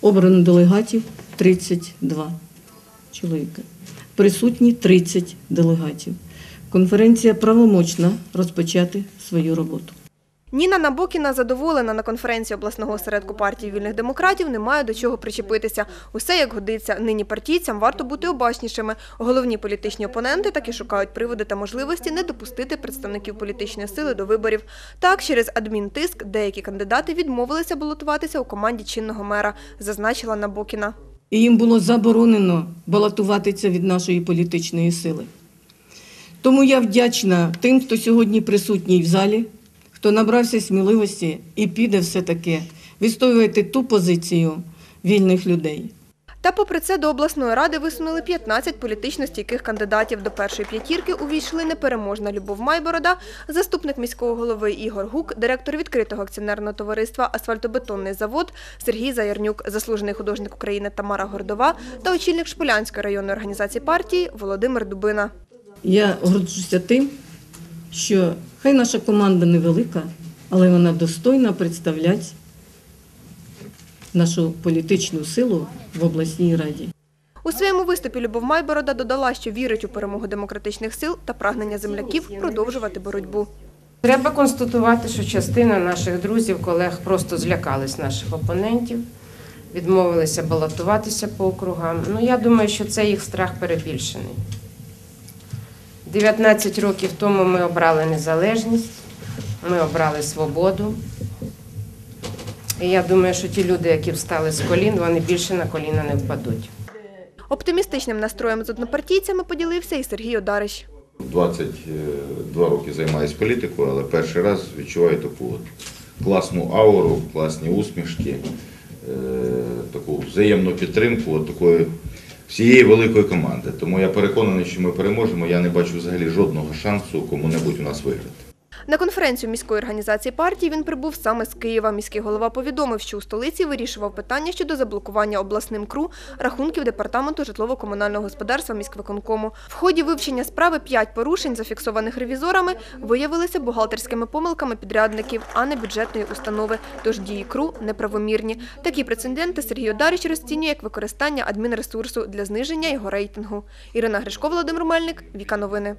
Обрано делегатів 32 чоловіка. Присутні 30 делегатів. Конференція правомочна розпочати свою роботу. Ніна Набокіна задоволена на конференції обласного осередку партії вільних демократів. Немає до чого причепитися. Усе як годиться. Нині партійцям варто бути обачнішими. Головні політичні опоненти таки шукають приводи та можливості не допустити представників політичної сили до виборів. Так, через адмінтиск деякі кандидати відмовилися балотуватися у команді чинного мера, зазначила Набокіна. І їм було заборонено балотуватися від нашої політичної сили. Тому я вдячна тим, хто сьогодні присутній в залі, хто набрався сміливості і піде все-таки відстоювати ту позицію вільних людей. Та попри це до обласної ради висунули 15 політично стійких кандидатів. До першої п'ятірки увійшли непереможна Любов Майборода, заступник міського голови Ігор Гук, директор відкритого акціонерного товариства Асфальтобетонний завод Сергій Заярнюк, заслужений художник України Тамара Гордова та очільник Шполянської районної організації партії Володимир Дубина. Я горджуся тим, що хай наша команда невелика, але вона достойна представляти нашу політичну силу в обласній раді. У своєму виступі Любов Майборода додала, що вірить у перемогу демократичних сил та прагнення земляків продовжувати боротьбу. Треба констатувати, що частина наших друзів, колег просто злякались наших опонентів, відмовилися балотуватися по округам. Ну, я думаю, що це їх страх перебільшений. 19 років тому ми обрали незалежність, ми обрали свободу. І я думаю, що ті люди, які встали з колін, вони більше на коліна не впадуть. Оптимістичним настроєм з однопартійцями поділився і Сергій Одарич. 22 роки займаюся політикою, але перший раз відчуваю таку от класну ауру, класні усмішки, е, таку взаємну підтримку от такої всієї великої команди. Тому я переконаний, що ми переможемо. Я не бачу взагалі жодного шансу кому-небудь у нас виграти. На конференцію міської організації партії він прибув саме з Києва. Міський голова повідомив, що у столиці вирішував питання щодо заблокування обласним КРУ рахунків департаменту житлово-комунального господарства міськвиконкому. В ході вивчення справи п'ять порушень, зафіксованих ревізорами, виявилися бухгалтерськими помилками підрядників, а не бюджетної установи. Тож дії КРУ неправомірні. Такі прецеденти Сергій Одарич розцінює як використання адмінресурсу для зниження його рейтингу. Ірина Гришко, Володимир Мельник, Віка Новини.